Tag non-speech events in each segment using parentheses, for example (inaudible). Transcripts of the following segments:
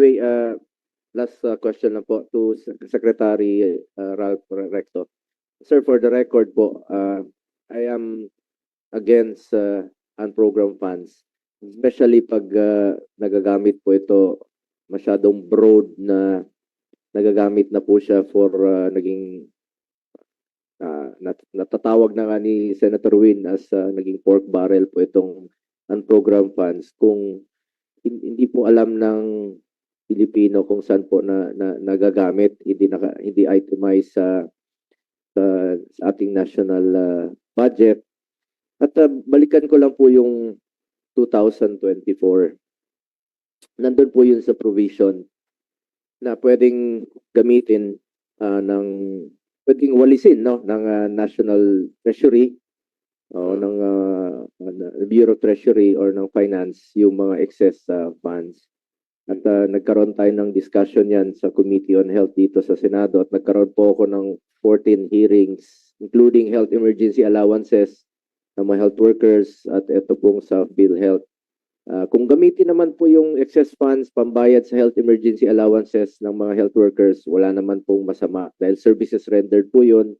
anyway, uh, last uh, question lang po to Sec- Secretary uh, Ralph Recto. Sir, for the record po, uh, I am against uh, unprogrammed funds. Especially pag uh, nagagamit po ito masyadong broad na nagagamit na po siya for uh, naging uh, nat- natatawag na nga ni Senator Win as uh, naging pork barrel po itong unprogrammed funds kung hin- hindi po alam ng Pilipino kung saan po na, na nagagamit hindi naka, hindi itemized sa sa, sa ating national uh, budget. At uh, balikan ko lang po yung 2024 nandun po yun sa provision na pwedeng gamitin ah, ng pwedeng walisin no ng ah, National Treasury o ng ah, ano, Bureau of Treasury or ng Finance yung mga excess ah, funds. At ah, nagkaroon tayo ng discussion yan sa Committee on Health dito sa Senado at nagkaroon po ako ng 14 hearings including health emergency allowances ng mga health workers at ito pong sa PhilHealth. Ah, kung gamitin naman po yung excess funds pambayad sa health emergency allowances ng mga health workers, wala naman pong masama dahil services rendered po yun,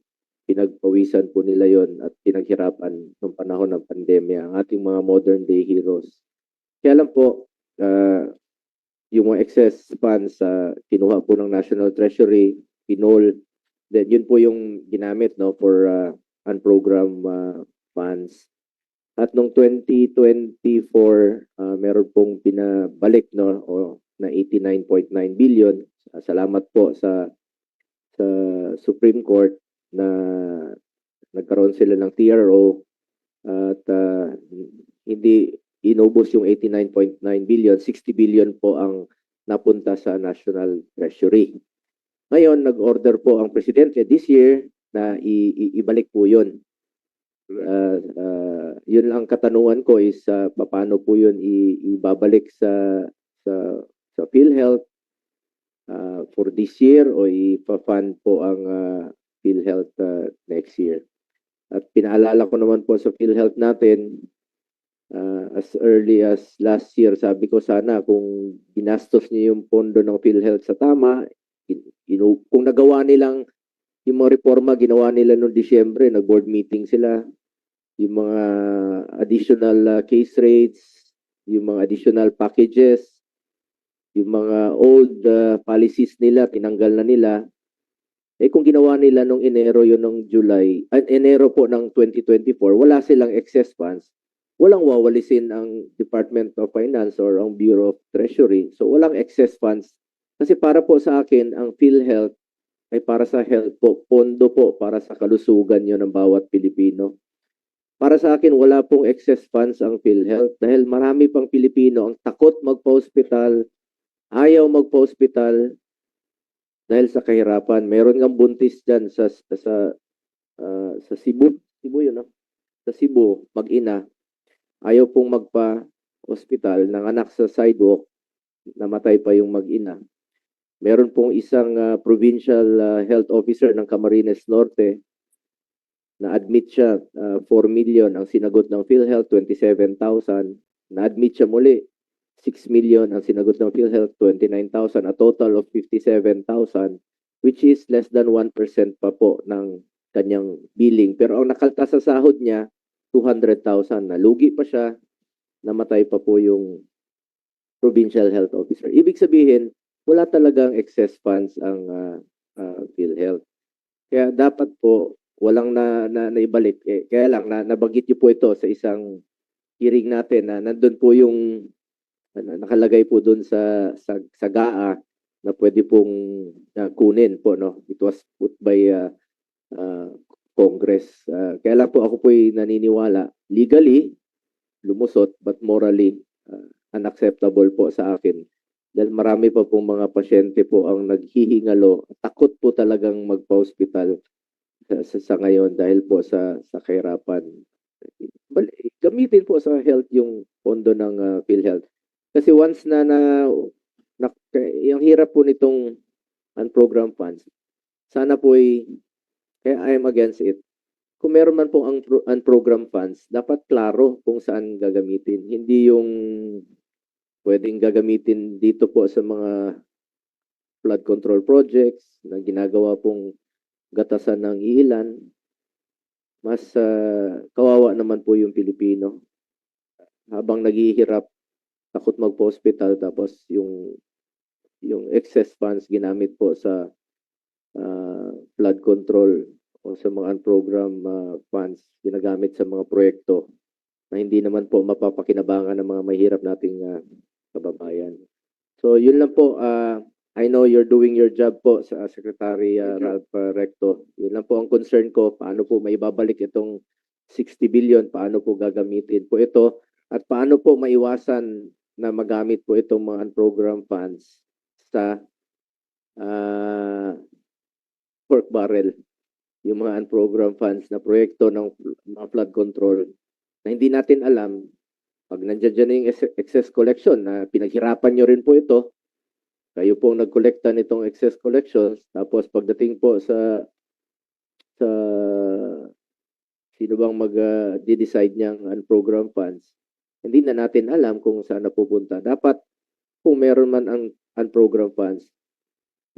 pinagpawisan po nila yon at pinaghirapan ng panahon ng pandemya ang ating mga modern day heroes. Kaya lang po, ah, yung excess funds sa kinuha po ng National Treasury, pinol, then yun po yung ginamit no for ah, unprogrammed ah, funds. At nung 2024, ah, meron pong pinabalik no o na 89.9 billion. Ah, Salamat po sa sa Supreme Court na nagkaroon sila ng TRO at ah, hindi inubos yung 89.9 billion, 60 billion po ang napunta sa National Treasury. Ngayon, nag-order po ang presidente this year na ibalik po yun. Uh, uh, yun ang katanungan ko is uh, paano po yun ibabalik sa sa sa PhilHealth uh, for this year o ipa-fund po ang uh, PhilHealth uh, next year. At pinaalala ko naman po sa PhilHealth natin uh, as early as last year, sabi ko sana kung ginastos niyo yung pondo ng PhilHealth sa tama, in, inu- kung nagawa nilang yung mga reforma ginawa nila noong Disyembre, nag-board meeting sila, yung mga additional uh, case rates, yung mga additional packages, yung mga old uh, policies nila, tinanggal na nila. Eh kung ginawa nila nung Enero yun nung July, ah, Enero po ng 2024, wala silang excess funds. Walang wawalisin ang Department of Finance or ang Bureau of Treasury. So walang excess funds. Kasi para po sa akin, ang PhilHealth ay para sa health po, pondo po para sa kalusugan yun ng bawat Pilipino. Para sa akin, wala pong excess funds ang PhilHealth dahil marami pang Pilipino ang takot magpa-hospital, ayaw magpa-hospital dahil sa kahirapan. Meron ng buntis dyan sa, sa, ah, sa Cebu. Cebu yun, no? Sa Cebu, mag-ina. Ayaw pong magpa-hospital ng anak sa sidewalk, namatay pa yung mag-ina. Meron pong isang ah, provincial ah, health officer ng Camarines Norte na-admit siya, ah, 4 million ang sinagot ng PhilHealth, 27,000. Na-admit siya muli, 6 million ang sinagot ng PhilHealth, 29,000, a total of 57,000, which is less than 1% pa po ng kanyang billing. Pero ang nakalta sa sahod niya, 200,000. Nalugi pa siya, namatay pa po yung provincial health officer. Ibig sabihin, wala talagang excess funds ang ah, ah, PhilHealth. Kaya dapat po walang na, na naibalik. Eh, kaya lang, na, nabanggit niyo po ito sa isang hearing natin na nandun po yung nakalagay po doon sa, sa, sa GAA na pwede pong ah, kunin po. No? It was put by ah, ah, Congress. Ah, kaya lang po ako po'y naniniwala legally, lumusot, but morally ah, unacceptable po sa akin. Dahil marami pa pong mga pasyente po ang naghihingalo, takot po talagang magpa-hospital sa, sa, sa ngayon dahil po sa sa kahirapan. Bal, gamitin po sa health yung pondo ng ah, PhilHealth. Kasi once na na, na yung hirap po nitong unprogrammed funds, sana po ay, kaya I am against it. Kung meron man pong ang pro- unprogrammed funds, dapat klaro kung saan gagamitin. Hindi yung pwedeng gagamitin dito po sa mga flood control projects na ginagawa pong gatasan ng ilan, mas ah, kawawa naman po yung Pilipino. Habang naghihirap, takot magpa-hospital tapos yung yung excess funds ginamit po sa ah, flood control o sa mga unprogram ah, funds ginagamit sa mga proyekto na hindi naman po mapapakinabangan ng mga mahirap nating ah, kababayan. So yun lang po ah, I know you're doing your job po sa Secretary ah, Thank you. Ralph ah, Recto. Yun lang po ang concern ko paano po maibabalik itong 60 billion, paano po gagamitin po ito at paano po maiwasan na magamit po itong mga unprogram funds sa ah, pork barrel yung mga unprogram funds na proyekto ng mga flood control na hindi natin alam. Pag nandiyan dyan yung ex- excess collection na pinaghirapan nyo rin po ito kayo po nagkolekta nitong excess collections. Tapos pagdating po sa sa sino bang mag ah, decide niyang unprogram funds hindi na natin alam kung saan napupunta dapat kung meron man ang unprogram funds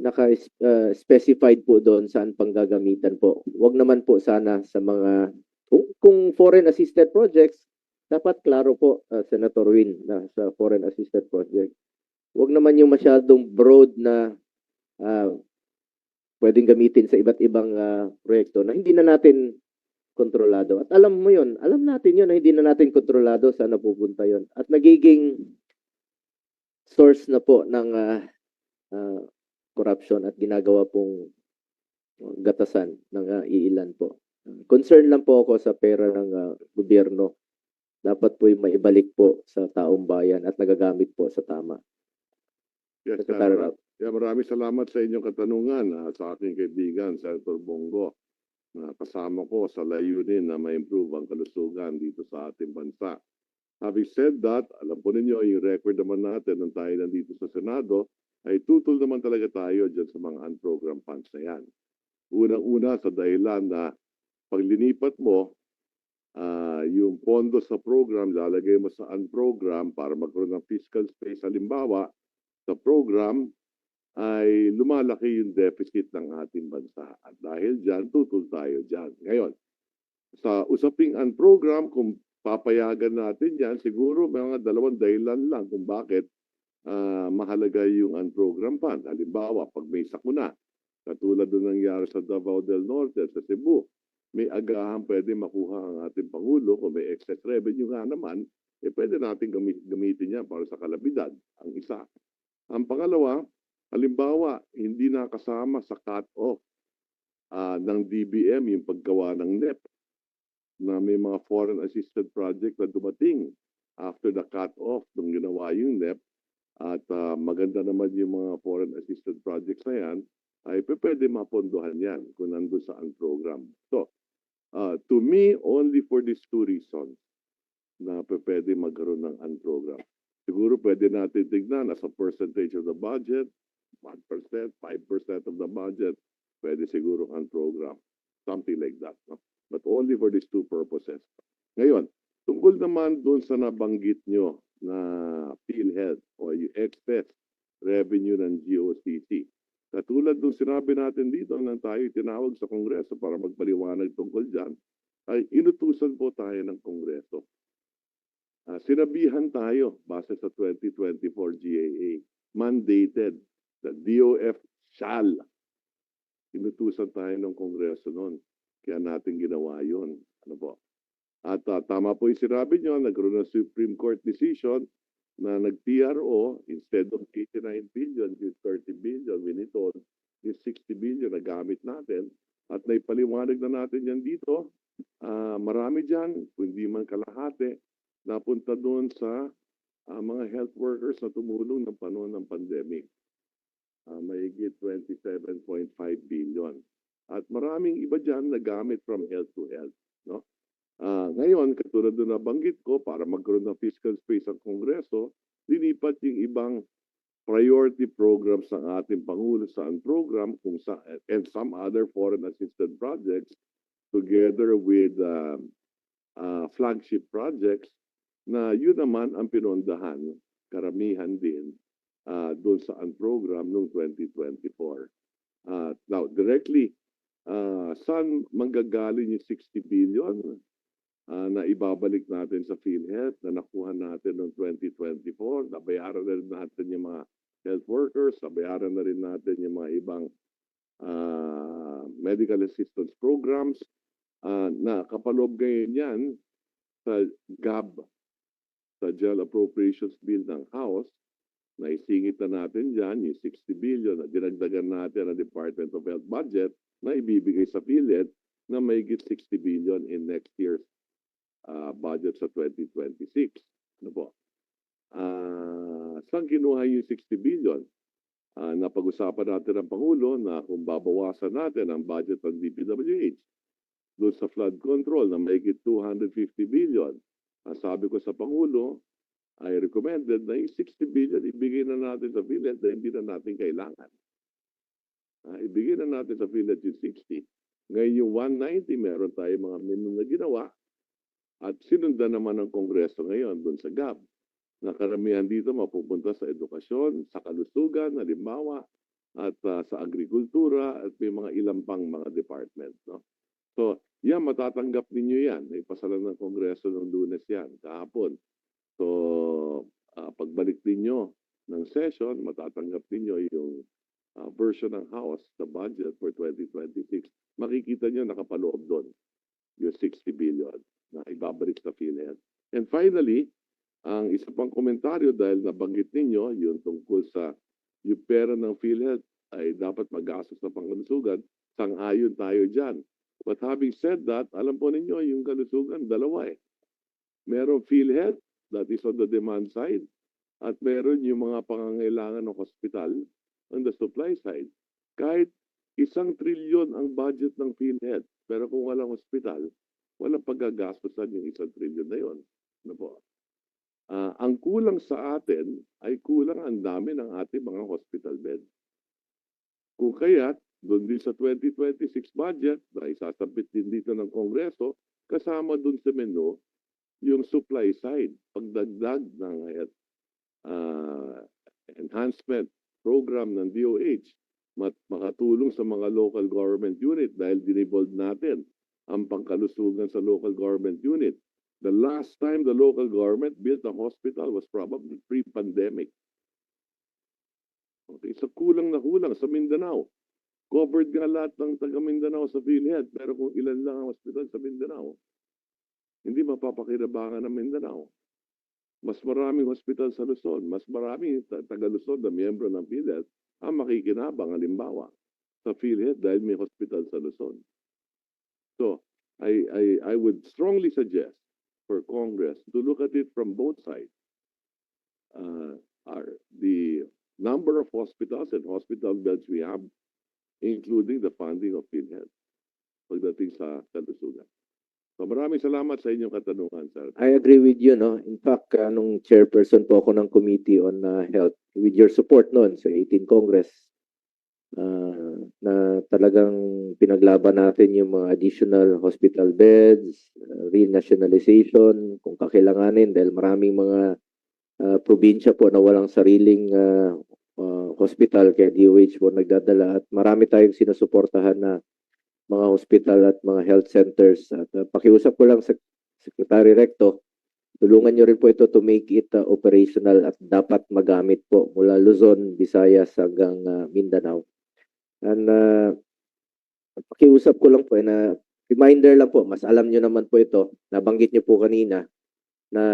naka-specified po doon saan panggagamitan po. Huwag naman po sana sa mga kung, kung foreign assisted projects, dapat klaro po uh, Senator Win na sa foreign assisted project. Huwag naman yung masyadong broad na ah, pwedeng gamitin sa iba't ibang ah, proyekto na hindi na natin kontrolado. At alam mo yun, alam natin yun na hindi na natin kontrolado saan napupunta yun. At nagiging source na po ng ah, ah, corruption at ginagawa pong uh, gatasan ng uh, iilan po. Concern lang po ako sa pera ng uh, gobyerno. Dapat po yung maibalik po sa taong bayan at nagagamit po sa tama. Yes, Secretary. Yeah, maraming salamat sa inyong katanungan ah, sa aking kaibigan, Senator Bongo, na kasama ko sa layunin na ma-improve ang kalusugan dito sa ating bansa. Having said that, alam po ninyo, yung record naman natin nung tayo nandito sa Senado, ay tutol naman talaga tayo dyan sa mga unprogram funds na yan. Unang-una sa dahilan na paglinipat mo, ah, yung pondo sa program, lalagay mo sa unprogram para magkaroon ng fiscal space. Halimbawa, sa program, ay lumalaki yung deficit ng ating bansa. At dahil dyan, tutol tayo dyan. Ngayon, sa usaping unprogram, kung papayagan natin yan, siguro may mga dalawang dahilan lang kung bakit ah, mahalaga yung unprogram fund. Halimbawa, pag may sakuna, katulad doon nangyari sa Davao del Norte, sa Cebu, may agahan pwede makuha ang ating Pangulo kung may excess revenue nga naman, eh pwede natin gamit, gamitin yan para sa kalabidad, ang isa. Ang pangalawa, halimbawa, hindi nakasama sa cut-off ah, ng DBM yung paggawa ng NEP na may mga foreign assisted project na dumating after the cut-off nung ginawa yung NEP at ah, maganda naman yung mga foreign assisted projects na yan, ay pwede mapondohan yan kung nandun sa program. So, ah, to me, only for these two reasons na pwede magkaroon ng unprogram. Siguro pwede natin tignan as a percentage of the budget, 1%, 5% of the budget, pwede siguro unprogram. Something like that. No? But only for these two purposes. Ngayon, tungkol naman doon sa nabanggit nyo na PhilHealth o yung excess revenue ng GOCC. Katulad nung sinabi natin dito nang tayo tinawag sa Kongreso para magpaliwanag tungkol dyan, ay inutusan po tayo ng Kongreso. Ah, sinabihan tayo base sa 2024 GAA, mandated, the DOF shall. Inutusan tayo ng Kongreso noon. Kaya natin ginawa yun. Ano po? At ah, tama po yung sinabi nyo, nagkaroon ng Supreme Court decision na nag-TRO, instead of 89 billion, yung 30 billion, winitol, yung 60 billion na gamit natin. At naipaliwanag na natin yan dito. Ah, marami dyan, kung hindi man kalahati, napunta doon sa ah, mga health workers na tumulong ng panahon ng pandemic. Uh, mahigit 27.5 billion. At maraming iba dyan na gamit from health to health. No? Ah, ngayon, katulad na nabanggit ko, para magkaroon ng fiscal space ang Kongreso, linipat yung ibang priority programs ng ating Pangulo sa program kung sa, and some other foreign assisted projects together with um, uh, flagship projects na yun naman ang pinondahan karamihan din uh, doon sa program noong 2024. Uh, now, directly, uh, saan manggagaling yung 60 billion uh, na ibabalik natin sa PhilHealth na nakuha natin noong 2024? Nabayaran na rin natin yung mga health workers, nabayaran na rin natin yung mga ibang uh, medical assistance programs uh, na kapaloob ngayon yan sa GAB, sa General Appropriations Bill ng House, na isingit na natin dyan yung 60 billion na dinagdagan natin ang Department of Health budget na ibibigay sa PhilHealth na mahigit 60 billion in next year's uh, budget sa 2026. Ano po? Ah, saan kinuha yung 60 billion? Ah, napag-usapan natin ng Pangulo na kung babawasan natin ang budget ng DPWH doon sa flood control na mahigit 250 billion. Ang sabi ko sa Pangulo, I recommended na yung 60 billion ibigay na natin sa PhilHealth na hindi na natin kailangan. Ah, ibigay na natin sa PhilHealth yung 60. Ngayon yung 190, meron tayo mga minimum na ginawa at sinundan naman ng Kongreso ngayon doon sa GAB na karamihan dito mapupunta sa edukasyon, sa kalusugan, halimbawa, at ah, sa agrikultura at may mga ilang pang mga department. No? So, yan, matatanggap ninyo yan. Ipasala ng Kongreso ng lunes yan, kahapon. So, ah, pagbalik ninyo ng session, matatanggap ninyo yung ah, version ng House sa budget for 2026. Makikita nyo nakapaloob doon yung 60 billion na ibabalik sa PhilHealth. And finally, ang isa pang komentaryo dahil nabanggit ninyo yung tungkol sa yung pera ng PhilHealth ay dapat magastos sa pangkalusugan, sang-ayon tayo dyan. But having said that, alam po ninyo yung kalusugan, dalawa eh. Merong PhilHealth that is on the demand side at meron yung mga pangangailangan ng hospital on the supply side. Kahit isang trilyon ang budget ng PhilHealth, pero kung walang hospital, walang paggagastosan yung isang trilyon na yon. Ano po? Ah, ang kulang sa atin ay kulang ang dami ng ating mga hospital bed. Kung kaya't, doon din sa 2026 budget na isasabit din dito ng Kongreso, kasama doon sa menu yung supply side, pagdagdag ng ah, enhancement program ng DOH, mat makatulong sa mga local government unit dahil dinibold natin ang pangkalusugan sa local government unit. The last time the local government built a hospital was probably pre-pandemic. Okay, so kulang na kulang sa Mindanao. Covered nga lahat ng taga Mindanao sa PhilHealth, pero kung ilan lang ang hospital sa Mindanao, hindi mapapakinabangan ng Mindanao. Mas maraming hospital sa Luzon, mas maraming ta- taga Luzon na miyembro ng PhilHealth ang makikinabang, halimbawa, sa PhilHealth dahil may hospital sa Luzon. So, I, I, I would strongly suggest for Congress to look at it from both sides. Uh, are the number of hospitals and hospital beds we have, including the funding of PhilHealth pagdating sa kalusugan. So maraming salamat sa inyong katanungan, sir. I agree with you, no? In fact, uh, nung chairperson po ako ng Committee on uh, Health, with your support noon sa 18 Congress, uh, na talagang pinaglaban natin yung mga additional hospital beds, uh, renationalization, kung kakailanganin, dahil maraming mga uh, probinsya po na walang sariling uh, uh, hospital, kaya DOH po nagdadala at marami tayong sinusuportahan na mga hospital at mga health centers. At uh, pakiusap ko lang sa Secretary Recto, tulungan nyo rin po ito to make it uh, operational at dapat magamit po mula Luzon, Visayas hanggang uh, Mindanao. And uh, pakiusap ko lang po eh, na reminder lang po, mas alam nyo naman po ito, nabanggit nyo po kanina na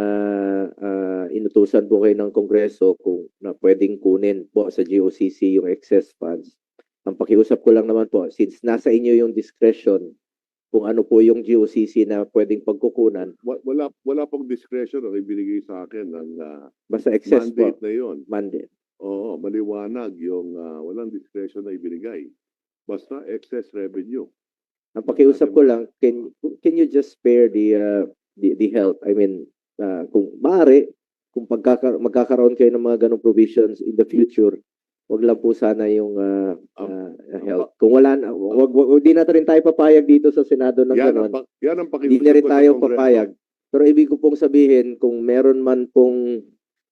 uh, inutusan po kayo ng Kongreso kung na pwedeng kunin po sa GOCC yung excess funds. Ang pakiusap ko lang naman po, since nasa inyo yung discretion kung ano po yung GOCC na pwedeng pagkukunan, Wa- Wala, wala pong discretion ang ibinigay sa akin ng uh, basta excess po, mandate na yon. mandate. Oo, maliwanag yung ah, walang discretion na ibinigay. Basta excess revenue. Ang pakiusap ko lang, can can you just spare the uh, the, the health? I mean, uh, kung maaari, kung pagkaka magkakaroon kayo ng mga ganong provisions in the future, wag lang po sana yung uh, uh, health. Kung wala na, wag, wag, wag di na rin tayo papayag dito sa Senado ng Yan ang, ganon. pa- yan ang Hindi pakiusap na rin tayo papayag. Pero ibig ko pong sabihin, kung meron man pong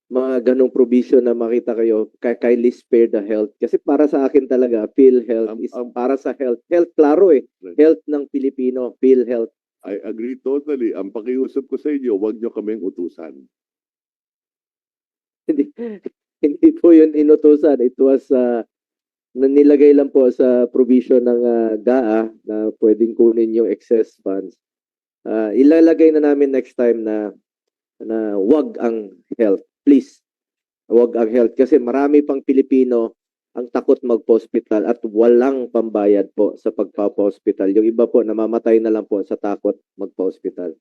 mga ganong provision na makita kayo, kay kindly spare the health. Kasi para sa akin talaga, PhilHealth Um, is um, para sa health. Health, klaro eh. Right. Health ng Pilipino, PhilHealth. I agree totally. Ang pakiusap ko sa inyo, huwag nyo kaming utusan. (laughs) Hindi, hindi po yun inutusan. It was, uh, nilagay lang po sa provision ng ah, GAA na pwedeng kunin yung excess funds. Ah, ilalagay na namin next time na na wag ang health. Please, wag ang health. Kasi marami pang Pilipino ang takot magpa-hospital at walang pambayad po sa pagpapa-hospital. Yung iba po, namamatay na lang po sa takot magpa-hospital.